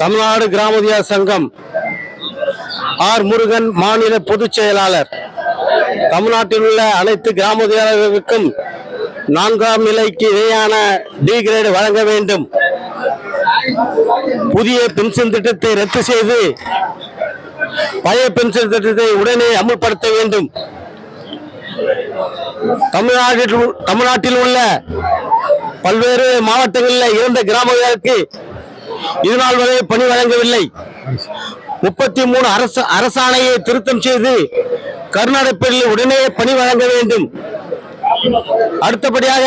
தமிழ்நாடு கிராமதியார் சங்கம் ஆர் முருகன் மாநில பொதுச் செயலாளர். தமிழ்நாட்டில் உள்ள அனைத்து கிராமோதயாளர்களுக்கும் நான்காம் நிலைக்கு இணையான டி கிரேடு வழங்க வேண்டும். புதிய பென்ஷன் திட்டத்தை ரத்து செய்து பழைய பென்ஷன் திட்டத்தை உடனே அமுல்படுத்த வேண்டும். தமிழ்நாட்டில் தமிழ்நாட்டில் உள்ள பல்வேறு மாவட்டங்களில் இருந்த கிராமங்களுக்கு இதுநாள் வரை பணி வழங்கவில்லை. முப்பத்தி மூணு அரசு அரசாணையை திருத்தம் செய்து கர்நாடகத்தில் உடனே பணி வழங்க வேண்டும். அடுத்தபடியாக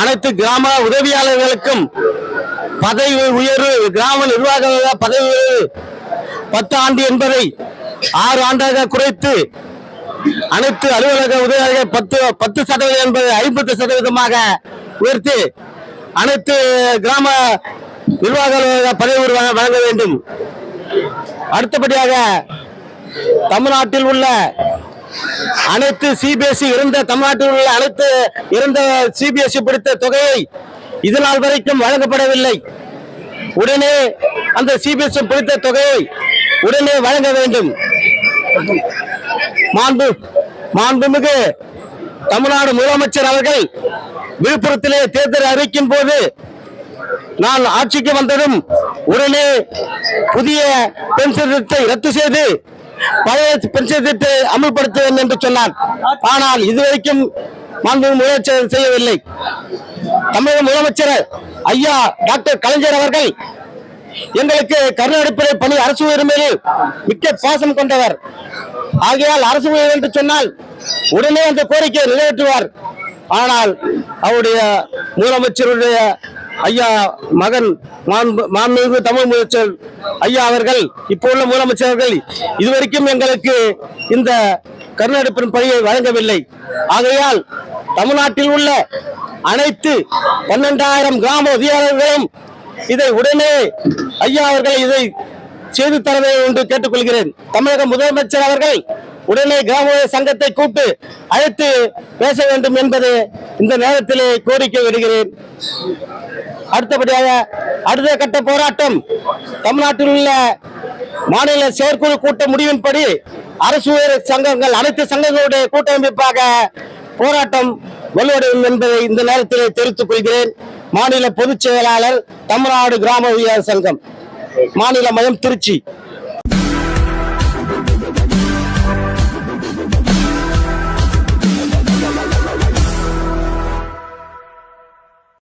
அனைத்து கிராம உதவியாளர்களுக்கும் பதவி உயர்வு கிராம நிர்வாக பதவி உயர்வு பத்து ஆண்டு என்பதை ஆறு ஆண்டாக குறைத்து அனைத்து அலுவலக உதவியாளர்கள் பத்து பத்து சதவீதம் என்பது ஐம்பது சதவீதமாக உயர்த்தி அனைத்து கிராம நிர்வாக பதவி வழங்க- வழங்க வேண்டும். அடுத்தபடியாக தமிழ்நாட்டில் உள்ள அனைத்து சிபிஎஸ்இ இருந்த தமிழ்நாட்டில் உள்ள அனைத்து இருந்த சிபிஎஸ்இ பிடித்த தொகையை இது நாள் வரைக்கும் வழங்கப்படவில்லை. உடனே அந்த சிபிஎஸ்இ பிடித்த தொகையை உடனே வழங்க வேண்டும். மாண்பு மாண்புமிகு தமிழ்நாடு முதலமைச்சர் அவர்கள் விழுப்புரத்திலே தேர்தல் அறிவிக்கும் போது நான் ஆட்சிக்கு வந்ததும் உடனே புதிய பென்ஷன் திட்டத்தை ரத்து செய்து பழைய பென்ஷன் திட்டத்தை அமல்படுத்துவேன் என்று சொன்னார். ஆனால் இதுவரைக்கும் மாண்பு முதலமைச்சர் செய்யவில்லை. தமிழக முதலமைச்சர் ஐயா டாக்டர் கலைஞர் அவர்கள் எங்களுக்கு கருணடிப்படை பணி அரசு உரிமையில் மிக்க பாசம் கொண்டவர். ஆகையால் அரசு உயர் என்று சொன்னால் உடனே அந்த கோரிக்கையை நிறைவேற்றுவார். ஆனால் அவருடைய முதலமைச்சருடைய ஐயா மகன் மாண்பு- மாண்புமிகு தமிழ் முதலமைச்சர் ஐயா அவர்கள் இப்போ உள்ள முதலமைச்சர்கள் இதுவரைக்கும் எங்களுக்கு இந்த கருணடிப்பின் பணியை வழங்கவில்லை. ஆகையால் தமிழ்நாட்டில் உள்ள அனைத்து பன்னெண்டாயிரம் கிராம உதவியாளர்களும் இதை உடனே ஐயா அவர்கள் இதை செய்து தர வேண்டும் என்று கேட்டுக்கொள்கிறேன். தமிழக முதலமைச்சர் அவர்கள் உடனே கிராம சங்கத்தை கூப்பிட்டு அழைத்து பேச வேண்டும் என்பது இந்த நேரத்திலே கோரிக்கை விடுகிறேன். அடுத்தபடியாக அடுத்த கட்ட போராட்டம் தமிழ்நாட்டில் உள்ள மாநில செயற்குழு கூட்ட முடிவின்படி அரசு உயர் சங்கங்கள் அனைத்து சங்கங்களுடைய கூட்டமைப்பாக போராட்டம் வலுவடையும் என்பதை இந்த நேரத்திலே தெரிவித்துக் கொள்கிறேன். மாநில பொதுச் செயலாளர் தமிழ்நாடு கிராம உயர் சங்கம் மாநில மையம் திருச்சி.